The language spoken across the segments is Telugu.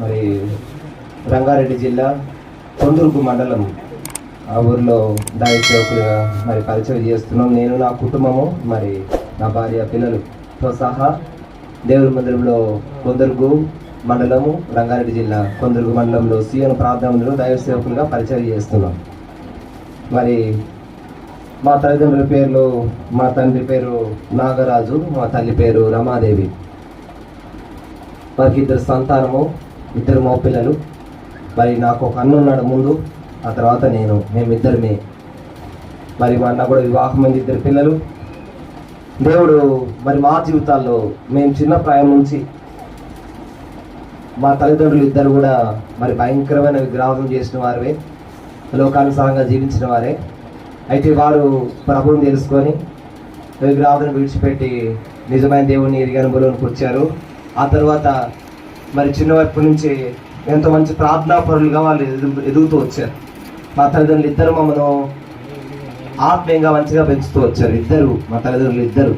మరి రంగారెడ్డి జిల్లా కొందుర్గు మండలం. ఆ ఊర్లో దాయి సేవకులుగా మరి పరిచయం చేస్తున్నాం. నేను నా కుటుంబము మరి నా భార్య పిల్లలతో సహా దేవుడి మందిరంలో కొందరుగు మండలము రంగారెడ్డి జిల్లా కొందరుగు మండలంలో సీఎం ప్రార్థనలు మందిరంలో దైవ సేవకులుగా పరిచయం చేస్తున్నాం. మరి మా తల్లిదండ్రుల పేర్లు మా తండ్రి పేరు నాగరాజు మా తల్లి పేరు రమాదేవి. వారికి ఇద్దరు సంతానము ఇద్దరు మా పిల్లలు మరి నాకు ఒక అన్న ఉన్నాడు ముందు ఆ తర్వాత నేను మేమిద్దరమే. మరి మా అన్న కూడా వివాహం అయింది ఇద్దరు పిల్లలు. దేవుడు మరి మా జీవితాల్లో మేము చిన్న ప్రాయం నుంచి మా తల్లిదండ్రులు ఇద్దరు కూడా మరి భయంకరమైన విగ్రహం చేసిన వారే లోకానుసారంగా జీవించిన వారే. అయితే వారు ప్రభువుని తెలుసుకొని విగ్రహాలను విడిచిపెట్టి నిజమైన దేవుని ఎరిగిన బులోనికి వచ్చారు. ఆ తర్వాత మరి చిన్నవైపు నుంచి ఎంతో మంచి ప్రార్థనా పరులుగా వాళ్ళు ఎదుగు ఎదుగుతూ వచ్చారు. మా తల్లిదండ్రులు ఇద్దరు మమ్మను ఆత్మీయంగా మంచిగా పెంచుతూ వచ్చారు. ఇద్దరు మా తల్లిదండ్రులు ఇద్దరు.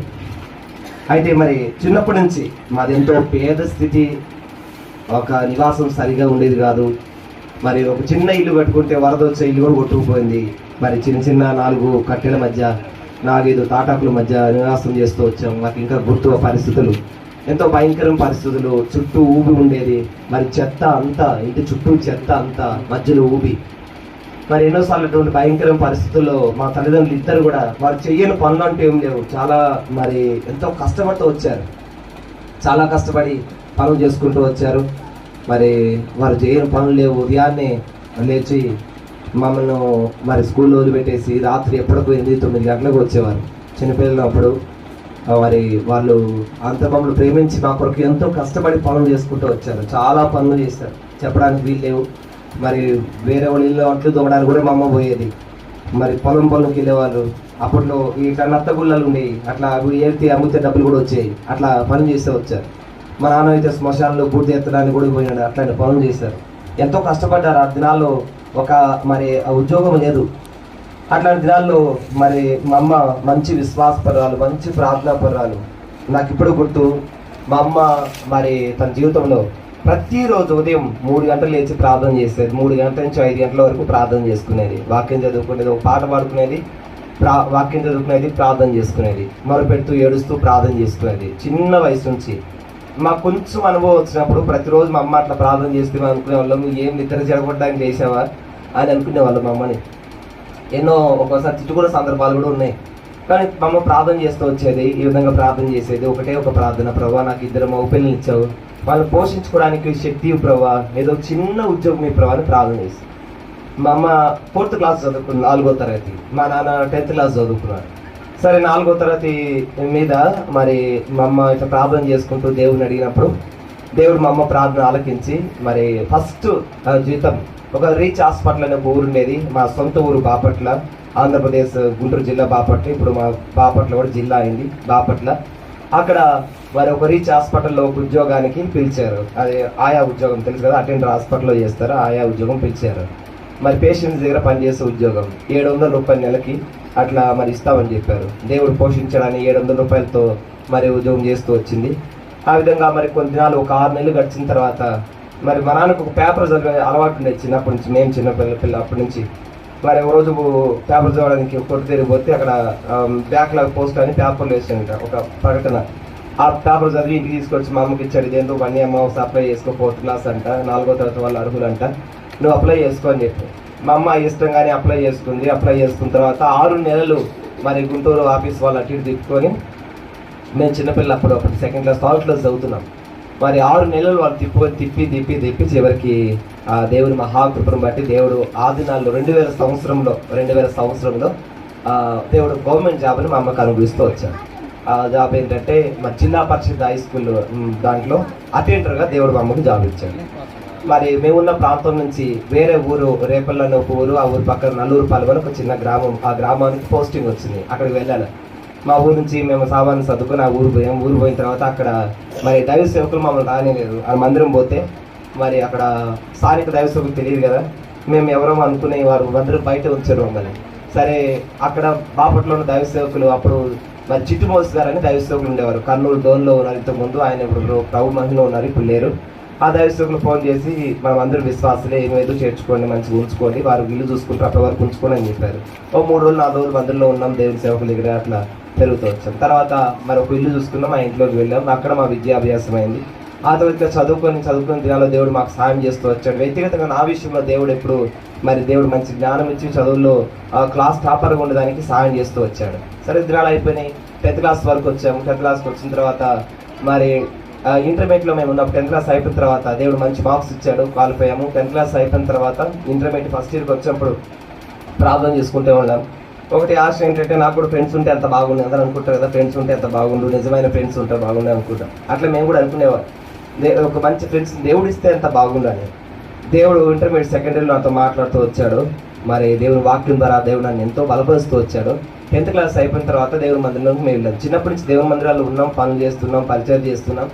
అయితే మరి చిన్నప్పటి నుంచి మాది ఎంతో పేద స్థితి ఒక నివాసం సరిగా ఉండేది కాదు. మరి ఒక చిన్న ఇల్లు కట్టుకుంటే వరద వచ్చే ఇల్లు కూడా కొట్టుకుపోయింది. మరి చిన్న చిన్న నాలుగు కట్టెల మధ్య నాలుగైదు తాటాకుల మధ్య నివాసం చేస్తూ వచ్చాము. మాకు ఇంకా గుర్తు పరిస్థితులు ఎంతో భయంకరం పరిస్థితులు చుట్టూ ఊబి ఉండేది. మరి చెత్త అంతా ఇంటి చుట్టూ చెత్త అంతా మధ్యలో ఊబి. మరి ఎన్నోసార్లు అటువంటి భయంకరం పరిస్థితుల్లో మా తల్లిదండ్రులు ఇద్దరు కూడా వారు చెయ్యని పనులు అంటూ ఏం లేవు. చాలా మరి ఎంతో కష్టపడుతూ వచ్చారు. చాలా కష్టపడి పనులు చేసుకుంటూ వచ్చారు. మరి వారు చేయని పనులు లేవు. ఉదయాన్నే లేచి మమ్మల్ని మరి స్కూల్లో వదిలిపెట్టేసి రాత్రి ఎప్పటికో ఎనిమిది తొమ్మిది గంటలకు వచ్చేవారు. చిన్నపిల్లలు అప్పుడు మరి వాళ్ళు అంత మమ్మల్ని ప్రేమించి మా కొరకు ఎంతో కష్టపడి పనులు చేసుకుంటూ వచ్చారు. చాలా పనులు చేశారు. చెప్పడానికి వీలు లేవు. మరి వేరే వాళ్ళ ఇల్లు అంట్లు దొంగడానికి కూడా మా అమ్మ పోయేది. మరి పొలం పొలంకి వెళ్ళేవాళ్ళు. అప్పట్లో ఇట్లా నత్త గుళ్ళలు ఉండేవి. అట్లా అవి ఏరితే అమ్మితే డబ్బులు కూడా వచ్చాయి అట్లా పని చేస్తే వచ్చారు. మా నాన్న అయితే శ్మశానంలో పూర్తి ఎత్తడానికి కూడా పోయినాడు. అట్లాంటి పనులు చేశారు. ఎంతో కష్టపడ్డారు. ఆ దినాల్లో ఒక మరి ఆ ఉద్యోగం లేదు. అట్లాంటి దినాల్లో మరి మా అమ్మ మంచి విశ్వాసపరాలు మంచి ప్రార్థనాపరాలు నాకు ఇప్పుడు గుర్తు. మా అమ్మ మరి తన జీవితంలో ప్రతిరోజు ఉదయం మూడు గంటలు లేచి ప్రార్థన చేసేది. మూడు గంటల నుంచి ఐదు గంటల వరకు ప్రార్థన చేసుకునేది. వాక్యం చదువుకునేది ఒక పాట పాడుకునేది ప్రా వాక్యం చదువుకునేది ప్రార్థన చేసుకునేది. మొరపెడుతూ ఏడుస్తూ ప్రార్థన చేసుకునేది. చిన్న వయసు నుంచి మాకు కొంచెం అనుభవం వచ్చినప్పుడు ప్రతిరోజు మా అమ్మ అట్లా ప్రార్థన చేస్తే అనుకునే వాళ్ళం ఏం నిద్ర చెడగొట్టడానికి చేసావా అని అనుకునే వాళ్ళం మా అమ్మని. ఎన్నో ఒక్కోసారి తిట్టుకున్న సందర్భాలు కూడా ఉన్నాయి. కానీ మా అమ్మ ప్రార్థన చేస్తూ వచ్చేది ఈ విధంగా ప్రార్థన చేసేది ఒకటే ఒక ప్రార్థన. ప్రభా నాకు ఇద్దరు మగపిల్లలు ఇచ్చావు. వాళ్ళని పోషించుకోవడానికి శక్తి ప్రభా. ఏదో చిన్న ఉద్యోగం ఈ ప్రభాని ప్రార్థన చేసి. మా అమ్మ ఫోర్త్ క్లాస్ చదువుకున్న నాలుగో తరగతి. మా నాన్న టెన్త్ క్లాస్ చదువుకున్నాడు. సరే నాలుగో తరగతి మీద మరి మా అమ్మ ఇట్లా ప్రార్థన చేసుకుంటూ దేవుని అడిగినప్పుడు దేవుడు మా అమ్మ ప్రార్థన ఆలకించి మరి ఫస్ట్ జీతం ఒక రీచ్ హాస్పిటల్ అనే ఒక ఊరు ఉండేది. మా సొంత ఊరు బాపట్ల. ఆంధ్రప్రదేశ్ గుంటూరు జిల్లా బాపట్ల. ఇప్పుడు మా బాపట్ల కూడా జిల్లా అయింది బాపట్ల. అక్కడ మరి ఒక రీచ్ హాస్పిటల్లో ఒక ఉద్యోగానికి పిలిచారు. అది ఆయా ఉద్యోగం తెలుసు కదా అటెండర్ హాస్పిటల్లో చేస్తారు ఆయా ఉద్యోగం పిలిచారు. మరి పేషెంట్స్ దగ్గర పనిచేసే ఉద్యోగం ఏడు వందల రూపాయల నెలకి అట్లా మరి ఇస్తామని చెప్పారు. దేవుడు పోషించడానికి ఏడు వందల రూపాయలతో మరి ఉద్యోగం చేస్తూ వచ్చింది. ఆ విధంగా మరి కొన్ని దినాలు ఒక ఆరు నెలలు గడిచిన తర్వాత మరి మా నాన్నకు ఒక పేపర్ చదివే అలవాటు ఉండేది చిన్నప్పటి నుంచి మేము చిన్న పిల్ల పిల్ల అప్పటి నుంచి. మరి ఒక రోజు పేపర్ చదవడానికి కొట్టు తిరిగిపోతే అక్కడ బ్యాక్లాగ్ పోస్ట్ అని పేపర్లు వేసాడంట ఒక ప్రకటన. ఆ పేపర్ చదివి ఇంటికి తీసుకొచ్చి మా అమ్మకి ఇచ్చాడు ఇదేంటో వన్ అమ్మ అప్లై చేసుకో ఫోర్త్ క్లాస్ అంట నాలుగో తరగతి వాళ్ళు అర్హులంట నువ్వు అప్లై చేసుకో అని చెప్పి. మా అమ్మ ఇష్టంగానే అప్లై చేసుకుంది అప్లై చేసుకున్న తర్వాత ఆరు నెలలు మరి గుంటూరు ఆఫీస్ వాళ్ళు అటు ఇటు తిప్పుకొని మేము చిన్నపిల్లలు అప్పుడు అప్పుడు సెకండ్ క్లాస్ థర్డ్ క్లాస్ చదువుతున్నాం. మరి ఆరు నెలలు వాళ్ళు తిప్పు తిప్పి తిప్పి తిప్పి చివరికి ఆ దేవుని మహాకృపను బట్టి దేవుడు ఆ దినాల్లో రెండు వేల సంవత్సరంలో రెండు వేల సంవత్సరంలో దేవుడు గవర్నమెంట్ జాబ్ని మా అమ్మకు అనుభవిస్తూ వచ్చాడు. ఆ జాబ్ ఏంటంటే మా జిల్లా పరిషత్ హై స్కూల్ దాంట్లో అటెండర్గా దేవుడు మా అమ్మకు జాబ్ ఇచ్చాడు. మరి మేమున్న ప్రాంతం నుంచి వేరే ఊరు రేపల్లన్న ఒక ఊరు ఆ ఊరు పక్కన నల్లూరు పాల్గొని ఒక చిన్న గ్రామం ఆ గ్రామానికి పోస్టింగ్ వచ్చింది. అక్కడికి వెళ్ళాను మా ఊరు నుంచి మేము సామాన్లు సర్దుకొని ఆ ఊరు పోయాం ఊరు పోయిన తర్వాత అక్కడ మరి దైవ సేవకులు మమ్మల్ని రానిలేదు. ఆ మందిరం పోతే మరి అక్కడ స్థానిక దైవ సేవకులు తెలియదు కదా. మేము ఎవరో అనుకునే వారు అందరూ బయట వచ్చారు మమ్మల్ని. సరే అక్కడ బాపట్లో ఉన్న దైవ సేవకులు అప్పుడు మరి చిట్టు మోసి గారు అని దైవ సేవకులు ఉండేవారు. కర్నూలు డోన్లో ఉన్నారు ఇంతకుముందు. ఆయన ఇప్పుడు ప్రభు మహిళలో ఉన్నారు ఇప్పుడు లేరు. ఆ దైవస్తులకు ఫోన్ చేసి మనం అందరూ విశ్వాసులే ఏమేదో చేర్చుకోండి మంచిగా ఉంచుకోండి వారు ఇల్లు చూసుకుంటారు అప్పటి వరకు ఉంచుకోండి అని చెప్పారు. ఓ మూడు రోజులు నాలుగు రోజులు మందిరంలో ఉన్నాం దేవుని సేవకుల దగ్గర అట్లా పెరుగుతూ వచ్చాం తర్వాత మరి ఒక ఇల్లు చూసుకున్నాం మా ఇంట్లోకి వెళ్ళాం. అక్కడ మా విద్యాభ్యాసం అయింది ఆ తర్వాత చదువుకొని చదువుకుని దినాల్లో దేవుడు మాకు సాయం చేస్తూ వచ్చాడు. వ్యక్తిగతంగా నా విషయంలో దేవుడు ఎప్పుడు మరి దేవుడు మంచి జ్ఞానం ఇచ్చి చదువుల్లో క్లాస్ టాపర్గా ఉండడానికి సాయం చేస్తూ వచ్చాడు. సరే దినాలు అయిపోయినాయి. టెన్త్ క్లాస్ వరకు వచ్చాము. టెన్త్ క్లాస్కి వచ్చిన తర్వాత మరి ఇంటర్మీడియట్లో మేము ఉన్నాం టెన్త్ క్లాస్ అయిపోయిన తర్వాత దేవుడు మంచి మార్క్స్ ఇచ్చాడు క్వాలిఫై అయ్యాము. టెన్త్ క్లాస్ అయిపోయిన తర్వాత ఇంటర్మీడియట్ ఫస్ట్ ఇయర్కి వచ్చినప్పుడు ప్రాబ్లం చేసుకుంటూ ఉన్నాం. ఒకటి ఆశ ఏంటంటే నాకు కూడా ఫ్రెండ్స్ ఉంటే ఎంత బాగుండు. అందరూ అనుకుంటారు కదా ఫ్రెండ్స్ ఉంటే ఎంత బాగుండు. నిజమైన ఫ్రెండ్స్ ఉంటే బాగుండు అనుకుంటాం. అట్లా మేము కూడా అనుకునేవారు దే- ఒక మంచి ఫ్రెండ్స్ దేవుడు ఇస్తే ఎంత బాగుండు అని. దేవుడు ఇంటర్మీడియట్ సెకండ్ నాతో మాట్లాడుతూ వచ్చాడు. మరి దేవుని వాక్యం ద్వారా దేవుడు నన్ను ఎంతో బలపరుస్తూ వచ్చాడు. టెన్త్ క్లాస్ అయిపోయిన తర్వాత దేవుని మందిరంలోకి మేము వెళ్ళాం. చిన్నప్పటి నుంచి దేవుని మందిరాలు ఉన్నాం పనులు చేస్తున్నాం పరిచయం చేస్తున్నాం.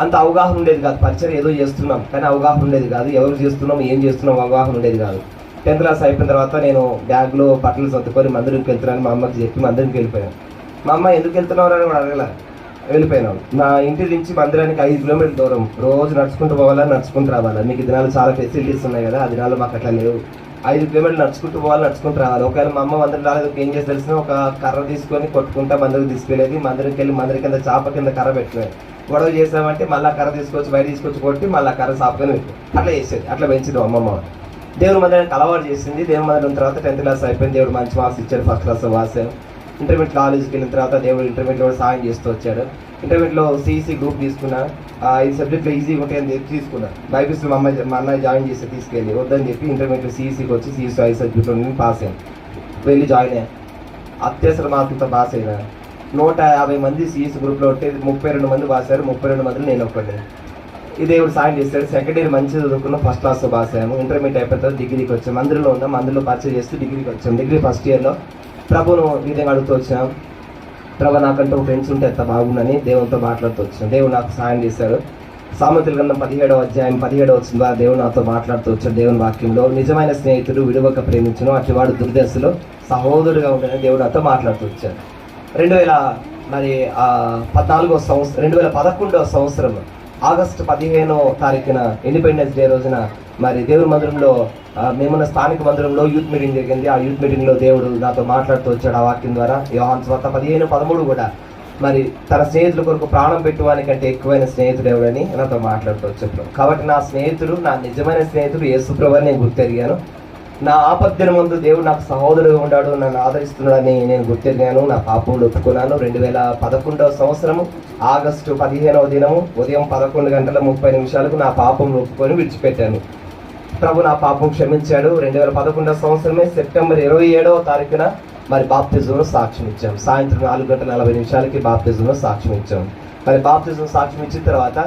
అంత అవగాహన ఉండేది కాదు. పరిచయం ఏదో చేస్తున్నాం. కానీ అవగాహన ఉండేది కాదు. ఎవరు చేస్తున్నాం ఏం చేస్తున్నాం అవగాహన ఉండేది కాదు. టెన్త్ క్లాస్ అయిపోయిన తర్వాత నేను బ్యాగ్లో బట్టలు సర్దుకొని మందిరంకి వెళ్తున్నాను మా అమ్మకి చెప్పి మందిరంకి వెళ్ళిపోయాను. మా అమ్మ ఎందుకు వెళ్తున్నావు అని కూడా అడగల. వెళ్ళిపోయినాం. నా ఇంటి నుంచి మందిరానికి ఐదు కిలోమీటర్ల దూరం రోజు నడుచుకుంటూ పోవాలా నడుచుకుంటూ రావాలా? మీకు దినాలు చాలా ఫెసిలిటీస్ ఉన్నాయి కదా ఆ దినాలు మాకు అట్లా లేవు. ఐదు కిలోమీటర్లు నడుచుకుంటూ పోవాలి నడుచుకుంటూ రావాలి? ఒకవేళ మా అమ్మ మందిరం రాలేదు ఏం చేసి తెలిసిన ఒక కర్ర తీసుకొని కొట్టుకుంటా మందిరికి తీసుకెళ్ళేది మందిరికి వెళ్ళి మందిరం కింద చాప కింద కర్ర పెట్టుకునేది. గొడవ చేసామంటే మళ్ళీ కర్ర తీసుకొచ్చి బయట తీసుకొచ్చి కొట్టి మళ్ళీ కర్ర చాపకొని పెట్టు అట్లా చేసేది అట్లా పెంచేది అమ్మమ్మ దేవుని మందిరానికి అలవాటు చేసింది. దేవుని మందిరం తర్వాత టెన్త్ క్లాస్ అయిపోయింది. దేవుడు మంచి మార్క్స్ ఇచ్చాడు. ఫస్ట్ క్లాస్ వాసాను ఇంటర్మీడియట్ కాలేజ్కి వెళ్ళిన తర్వాత దేవుడు ఇంటర్మీడియట్ కూడా సాయం చేస్తూ వచ్చాడు. ఇంటర్మీడియట్లో సిఈసీ గ్రూప్ తీసుకున్నా. ఈ సబ్జెక్ట్లో ఈజీగా ఉంటాయని చెప్పి తీసుకున్నా. బైబిల్స్ మా అమ్మాయి మా అన్నయ్య జాయిన్ చేసి తీసుకెళ్ళి వద్దని చెప్పి ఇంటర్మీడియట్ సిఈసీకి వచ్చి సిఈసీ ఐ సబ్జెక్ట్లో నేను పాస్ అయ్యాను. వెళ్ళి జాయిన్ అయ్యాను అత్యవసర మార్కులతో పాస్ అయినా. నూట యాభై మంది సిఈసీ గ్రూప్లో ఉంటే ముప్పై రెండు మంది పాసారు ముప్పై రెండు మందిలో నేను ఒక్కడే ఈ దేవుడు సాయం చేస్తాడు. సెకండ్ ఇయర్ మంచి చదువుకున్న ఫస్ట్ క్లాస్ పాస్ ఇంటర్మీడియట్ అయిపోయిన తర్వాత డిగ్రీకి వచ్చాం. అందులో ఉన్నాం. అందులో పర్చేజ్ చేస్తూ డిగ్రీకి వచ్చాం. డిగ్రీ ఫస్ట్ ఇయర్లో ప్రభును విధంగా అడుగుతూ వచ్చాం. ప్రభు నాకంటూ ఫ్రెండ్స్ ఉంటే ఎంత బాగుందని దేవునితో మాట్లాడుతూ వచ్చాం. దేవుడు నాకు సాయం చేశాడు. సామెతల గ్రంథం పదిహేడవ అధ్యాయం పదిహేడవ వచ్చిన ద్వారా దేవుడు నాతో మాట్లాడుతూ వచ్చాడు. దేవుని వాక్యంలో నిజమైన స్నేహితుడు విడవక ప్రేమించను. అటు వాడు దుర్దశలో సహోదరుడుగా ఉండని దేవుడు నాతో మాట్లాడుతూ వచ్చాడు. రెండు వేల మరి పద్నాలుగో సంవత్సరం రెండు వేల పదకొండవ సంవత్సరం ఆగస్టు పదిహేనో తారీఖున ఇండిపెండెన్స్ డే రోజున మరి దేవుడి మందిరంలో మేమున్న స్థానిక మందిరంలో యూత్ మీటింగ్ జరిగింది. ఆ యూత్ మీటింగ్లో దేవుడు నాతో మాట్లాడుతూ వచ్చాడు ఆ వాక్యం ద్వారా. యోహాన్ స్వత పదిహేను పదమూడు కూడా. మరి తన స్నేహితుల కొరకు ప్రాణం పెట్టువాని కంటే ఎక్కువైన స్నేహితుడు ఎవడని నాతో మాట్లాడుతూ వచ్చాడు. కాబట్టి నా స్నేహితుడు నా నిజమైన స్నేహితుడు యేసుప్రభు అని నేను గుర్తెరిగాను. నా ఆపద్దిన ముందు దేవుడు నాకు సహోదరుగా ఉన్నాడు నన్ను ఆదరిస్తున్నాడని నేను గుర్తిరిగాను నా పాపములు ఒప్పుకున్నాను. రెండు వేల పదకొండవ సంవత్సరము ఆగస్టు పదిహేనవ దినము ఉదయం పదకొండు గంటల ముప్పై నిమిషాలకు నా పాపం ఒప్పుకొని విడిచిపెట్టాను. ప్రభు నా పాపం క్షమించాడు. రెండు వేల పదకొండవ సంవత్సరమే సెప్టెంబర్ ఇరవై ఏడవ తారీఖున మరి బాప్తిజంలో సాక్ష్యం ఇచ్చాం. సాయంత్రం నాలుగు గంటల నలభై నిమిషాలకి బాప్తిజంలో సాక్ష్యం ఇచ్చాం. మరి బాప్తిజం సాక్ష్యం ఇచ్చిన తర్వాత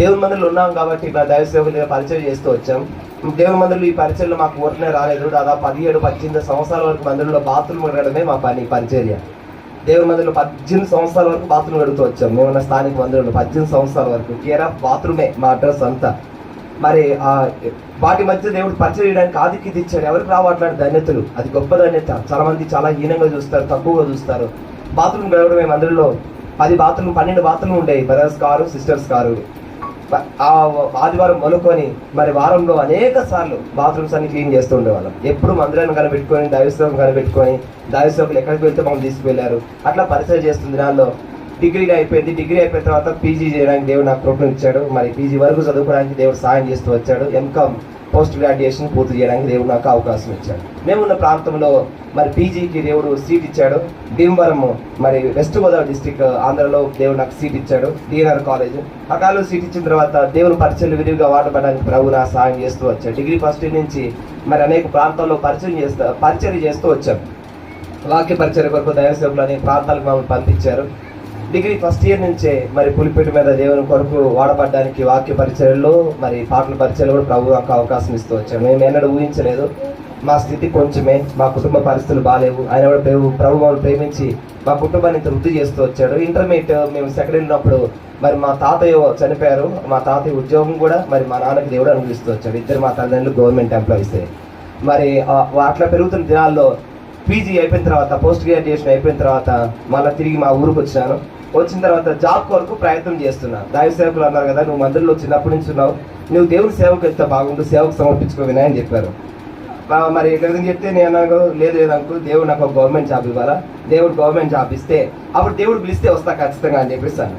దేవుని మందిలో ఉన్నాం కాబట్టి ఇలా దైవ సేవకులుగా పరిచయం చేస్తూ వచ్చాం. ఉద్యోగ మందులు ఈ పరిచయంలో మాకు ఊరినే రాలేదు. దాదాపు పదిహేడు పద్దెనిమిది సంవత్సరాల వరకు మందులలో బాత్రూమ్ కడగడమే మా పని పరిచర్య. దేవుని మందులు పద్దెనిమిది సంవత్సరాల వరకు బాత్రూమ్ కడుతూ వచ్చాం. మేమున్న స్థానిక మందులు పద్దెనిమిది సంవత్సరాల వరకు కేర్ ఆఫ్ బాత్రూమే మా అడ్రస్ అంతా. మరి ఆ వాటి మధ్య దేవుడు పరిచయం చేయడానికి ఆధిక్యత ఇచ్చాడు. ఎవరికి రావు అట్లాంటి ధన్యతలు? అది గొప్ప ధన్యత. చాలా మంది చాలా హీనంగా చూస్తారు తక్కువగా చూస్తారు. బాత్రూమ్ గడవడమే మందిరంలో పది బాత్రూమ్ పన్నెండు బాత్రూమ్ ఉండేవి. బ్రదర్స్ కారు సిస్టర్స్ కారు. ఆ ఆదివారం మనుకొని మరి వారంలో అనేక సార్లు బాత్రూమ్స్ అన్ని క్లీన్ చేస్తూ ఉండేవాళ్ళం. ఎప్పుడు మందిరాన్ని కనిపెట్టుకొని దైవసేవం కనిపెట్టుకొని దైవసేవకులు ఎక్కడికి వెళ్తే మమ్మల్ని తీసుకువెళ్ళారు. అట్లా పరిచయం చేస్తుంది. దానిలో డిగ్రీ అయిపోయింది. డిగ్రీ అయిపోయిన తర్వాత పీజీ చేయడానికి దేవుడు నాకు ప్రోగ్రామ్ ఇచ్చాడు మరి పీజీ వరకు చదువుకోవడానికి దేవుడు సాయం చేస్తూ వచ్చాడు. ఎంకామ్ పోస్ట్ గ్రాడ్యుయేషన్ పూర్తి చేయడానికి దేవుడు నాకు అవకాశం ఇచ్చాడు. మేమున్న ప్రాంతంలో మరి పీజీకి దేవుడు సీట్ ఇచ్చాడు. భీమవరం మరి వెస్ట్ గోదావరి డిస్టిక్ ఆంధ్రలో దేవుడు నాకు సీట్ ఇచ్చాడు. DNR college. ఆ కాలేజ్ సీట్ ఇచ్చిన తర్వాత దేవుని పరిచయం విరివిగా వాడబడడానికి ప్రభు నా సాయం చేస్తూ వచ్చాడు. డిగ్రీ ఫస్ట్ నుంచి మరి అనేక ప్రాంతాల్లో పరిచయం చేస్తూ పరిచయం చేస్తూ వచ్చాం వాక్య పరిచయ కొరకు దైవ సేవకులు అనేక ప్రాంతాలకు మమ్మల్ని పంపించారు. డిగ్రీ ఫస్ట్ ఇయర్ నుంచే మరి పులిపేట మీద దేవుని కొరకు వాడబడ్డానికి వాక్య పరిచయలు మరి పాటల పరిచయలు కూడా ప్రభు నాకు అవకాశం ఇస్తూ వచ్చాడు. మేము ఎన్నడూ ఊహించలేదు. మా స్థితి కొంచెమే మా కుటుంబ పరిస్థితులు బాగాలేవు. ఆయన కూడా ప్రభు ప్రభు మమ్మల్ని ప్రేమించి మా కుటుంబాన్ని ఇంత వృద్ధి చేస్తూ వచ్చాడు. ఇంటర్మీడియట్ మేము సెకండ్ ఇయర్ ఉన్నప్పుడు మరి మా తాతయ్య చనిపోయారు. మా తాతయ్య ఉద్యోగం కూడా మరి మా నాన్నకి దేవుడు అనుభవిస్తూ వచ్చాడు. ఇద్దరు మా తల్లిదండ్రులు గవర్నమెంట్ ఎంప్లాయీసే మరి అట్లా పెరుగుతున్న దినాల్లో పీజీ అయిపోయిన తర్వాత పోస్ట్ గ్రాడ్యుయేషన్ అయిపోయిన తర్వాత మళ్ళీ తిరిగి మా ఊరికి వచ్చాను వచ్చిన తర్వాత జాబ్ కొరకు ప్రయత్నం చేస్తున్నా దైవ సేవకులు అన్నారు కదా నువ్వు మందిరంలో చిన్నప్పటి నుంచి ఉన్నావు. నువ్వు దేవుని సేవకు వెళ్తే బాగుండు సేవకు సమర్పించుకో వినాయని అని చెప్పారు. మరి ఎట్లా చెప్తే నేను లేదు లేదు దేవుడు నాకు గవర్నమెంట్ జాబ్ ఇవ్వాలా? దేవుడు గవర్నమెంట్ జాబ్ ఇస్తే అప్పుడు దేవుడు పిలిస్తే వస్తా ఖచ్చితంగా అని చెప్పేసాను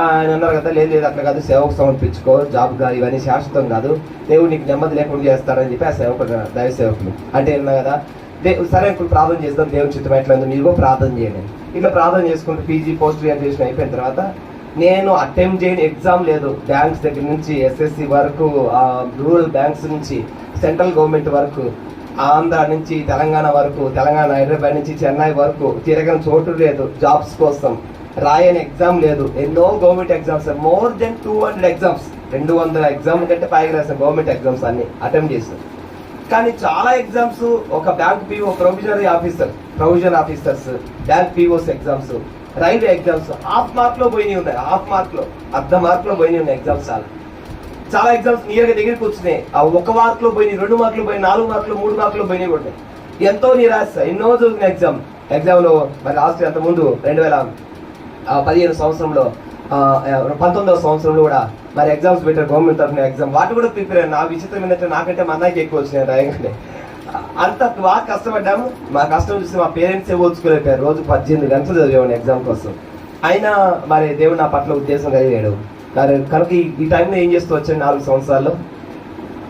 ఆయన అన్నారు కదా లేదు లేదు అట్లా కాదు సేవకు సమర్పించుకో జాబ్ కాదు ఇవన్నీ శాశ్వతం కాదు. దేవుడు నీకు నెమ్మది లేకుండా చేస్తారని చెప్పి ఆ సేవకుడు దైవ సేవకులు అంటే ఏమన్నా కదా దే సరే ఇప్పుడు ప్రార్థన చేద్దాం దేవుని చిత్తం ఎట్లా ఉందో మీరు కూడా ప్రార్థన చేయండి ఇట్లా ప్రార్థన చేసుకుంటూ పీజీ పోస్ట్ గ్రాడ్యుయేషన్ అయిపోయిన తర్వాత నేను అటెంప్ట్ చేయని ఎగ్జామ్ లేదు. బ్యాంక్స్ దగ్గర నుంచి ఎస్ఎస్సి వరకు రూరల్ బ్యాంక్స్ నుంచి సెంట్రల్ గవర్నమెంట్ వరకు ఆంధ్ర నుంచి తెలంగాణ వరకు తెలంగాణ హైదరాబాద్ నుంచి చెన్నై వరకు తిరగని చోటు లేదు జాబ్స్ కోసం. రాయని ఎగ్జామ్ లేదు. ఎన్నో government exams more than two hundred exams. రెండు వందల ఎగ్జామ్ కంటే పైగా రాసిన గవర్నమెంట్ ఎగ్జామ్స్ అన్ని అటెంప్ట్ చేశాను కానీ చాలా ఎగ్జామ్స్ ఒక bank PO provisionary officer provision officers bank POs exams railway exams half మార్క్లో పోయినాయి ఉన్నాయి హాఫ్ మార్క్లో అర్ధ మార్క్లో పోయినాయి ఉన్నాయి ఎగ్జామ్స్ చాలా. చాలా ఎగ్జామ్స్ నియర్గా దగ్గరికి వచ్చినాయి. ఆ ఒక మార్క్లో పోయినాయి రెండు మార్కులు పోయినాయి నాలుగు మార్కులు మూడు మార్కులు పోయినాయి ఉన్నాయి. ఎంతో నిరాశ ఎన్నో చదివిన ఎగ్జామ్ ఎగ్జామ్లో మరి లాస్ట్ అంత ముందు రెండు వేల ఆ, పదిహేను సంవత్సరంలో పంతొమ్మిదవ సంవత్సరంలో కూడా మరి ఎగ్జామ్స్ పెట్టారు గవర్నమెంట్ తరఫున ఎగ్జామ్ వాటి కూడా ప్రిపేర్ అయ్యాను నా విచిత్రం ఏంటంటే నాకంటే మా అన్నయ్యకి ఎక్కువ వచ్చినాయి రాయగానే. అంత బాగా కష్టపడ్డాము. మా కష్టం చూసి మా పేరెంట్స్ ఓర్చుకోలేకపోయారు రోజు పద్దెనిమిది గంటలు చదివేవాడిని ఎగ్జామ్ కోసం. అయినా మరి దేవుడు నా పట్ల ఉద్దేశం కలిగాడు. మరి కనుక ఈ- టైంలో ఏం చేస్తూ వచ్చాను నాలుగు సంవత్సరాల్లో?